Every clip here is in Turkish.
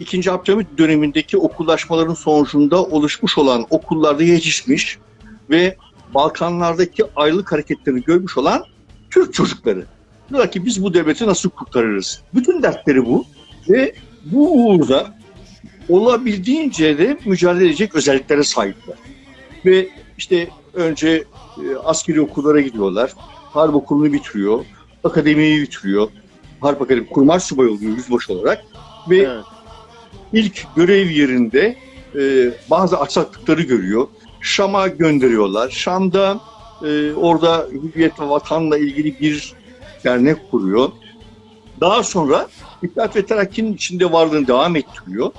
İkinci Abdülhamit dönemindeki okullaşmaların sonucunda oluşmuş olan okullarda yetişmiş ve Balkanlardaki ayrılık hareketlerini görmüş olan Türk çocukları. Diyorlar ki biz bu devleti nasıl kurtarırız? Bütün dertleri bu ve bu uğurda olabildiğince de mücadele edecek özelliklere sahipler. Ve işte önce e, askeri okullara gidiyorlar. Harp okulunu bitiriyor. Akademiyi bitiriyor. Harp Akademi kurmay subayı oluyor yüzbaşı olarak. Ve Evet. İlk görev yerinde e, bazı aksaklıkları görüyor. Şam'a gönderiyorlar. Şam'da e, orada hürriyet ve vatanla ilgili bir dernek kuruyor. Daha sonra İttihat ve Terakki'nin içinde varlığını devam ettiriyor.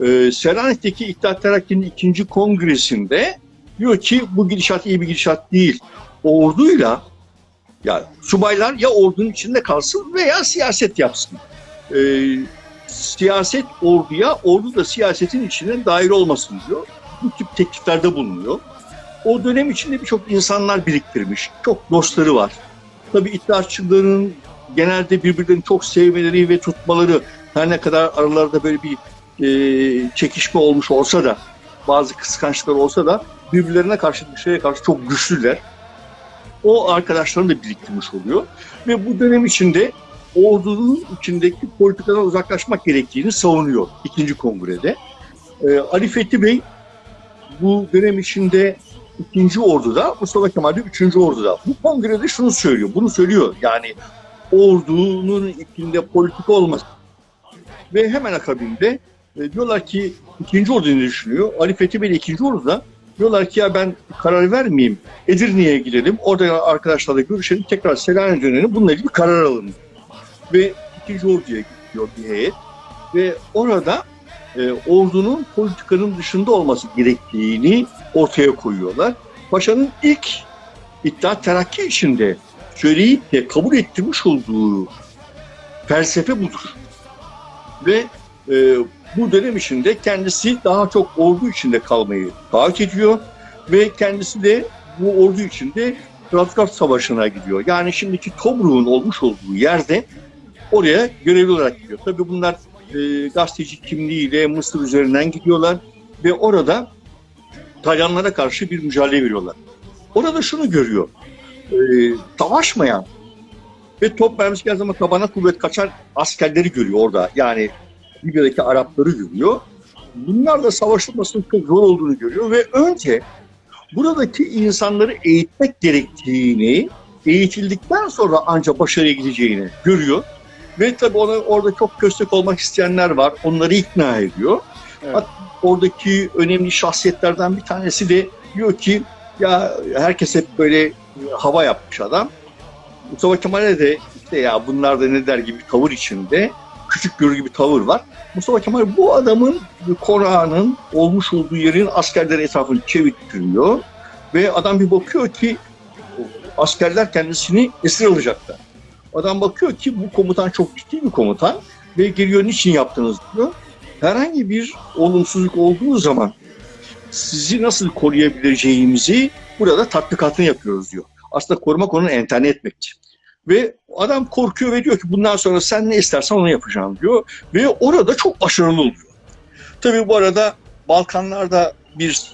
E, Selanik'teki İttihat Terakki'nin ikinci kongresinde diyor ki bu gidişat iyi bir gidişat değil. Orduyla ya subaylar ya ordunun içinde kalsın veya siyaset yapsın. E, siyaset orduya, ordu da siyasetin içine dahil olmasın diyor. Bu tip tekliflerde bulunuyor. O dönem içinde birçok insanlar biriktirmiş. Çok dostları var. Tabii iddiaçıların genelde birbirlerini çok sevmeleri ve tutmaları her ne kadar aralarında böyle bir e, çekişme olmuş olsa da bazı kıskançlıklar olsa da birbirlerine karşı dışarıya karşı çok güçlüler. O arkadaşlarını da biriktirmiş oluyor. Ve bu dönem içinde ordunun içindeki politikadan uzaklaşmak gerektiğini savunuyor ikinci kongrede. Ee, Ali Fethi Bey bu dönem içinde ikinci orduda, Mustafa Kemal de üçüncü orduda. Bu kongrede şunu söylüyor, bunu söylüyor. Yani ordunun içinde politika olmaz. Ve hemen akabinde e, diyorlar ki ikinci ordu düşünüyor? Ali Fethi Bey ikinci orduda diyorlar ki ya ben karar vermeyeyim. Edirne'ye gidelim. Orada arkadaşlarla görüşelim. Tekrar Selanik'e dönelim. Bununla ilgili karar alalım ve ikinci orduya gidiyor bir heyet ve orada e, ordunun politikanın dışında olması gerektiğini ortaya koyuyorlar. Paşa'nın ilk İttihat Terakki içinde söyleyip de kabul ettirmiş olduğu felsefe budur. Ve e, bu dönem içinde kendisi daha çok ordu içinde kalmayı taahhüt ediyor ve kendisi de bu ordu içinde Trabzon Savaşı'na gidiyor. Yani şimdiki Tobruk'un olmuş olduğu yerde oraya görevli olarak gidiyor. Tabii bunlar e, gazeteci kimliğiyle Mısır üzerinden gidiyorlar ve orada İtalyanlara karşı bir mücadele veriyorlar. Orada şunu görüyor. E, savaşmayan ve top mermisi geldiği zaman tabana kuvvet kaçan askerleri görüyor orada. Yani Libya'daki Arapları görüyor. Bunlar da savaşılmasının çok zor olduğunu görüyor ve önce buradaki insanları eğitmek gerektiğini, eğitildikten sonra ancak başarıya gideceğini görüyor. Ve tabii ona orada çok köstek olmak isteyenler var. Onları ikna ediyor. Evet. Oradaki önemli şahsiyetlerden bir tanesi de diyor ki ya herkes hep böyle hava yapmış adam. Mustafa Kemal'e de işte ya bunlar da ne der gibi tavır içinde küçük görür gibi tavır var. Mustafa Kemal bu adamın konağının olmuş olduğu yerin askerleri etrafını çevirtiriyor ve adam bir bakıyor ki askerler kendisini esir alacaklar. Adam bakıyor ki bu komutan çok ciddi bir komutan ve geliyor niçin yaptınız diyor. Herhangi bir olumsuzluk olduğu zaman sizi nasıl koruyabileceğimizi burada tatbikatını yapıyoruz diyor. Aslında korumak onun enterne etmektir. Ve adam korkuyor ve diyor ki bundan sonra sen ne istersen onu yapacağım diyor. Ve orada çok başarılı oluyor. Tabii bu arada Balkanlarda bir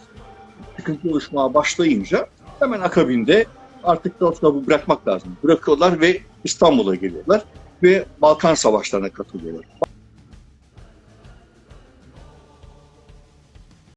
sıkıntı oluşmaya başlayınca hemen akabinde artık Trabzon'u bırakmak lazım. Bırakıyorlar ve İstanbul'a geliyorlar ve Balkan Savaşları'na katılıyorlar.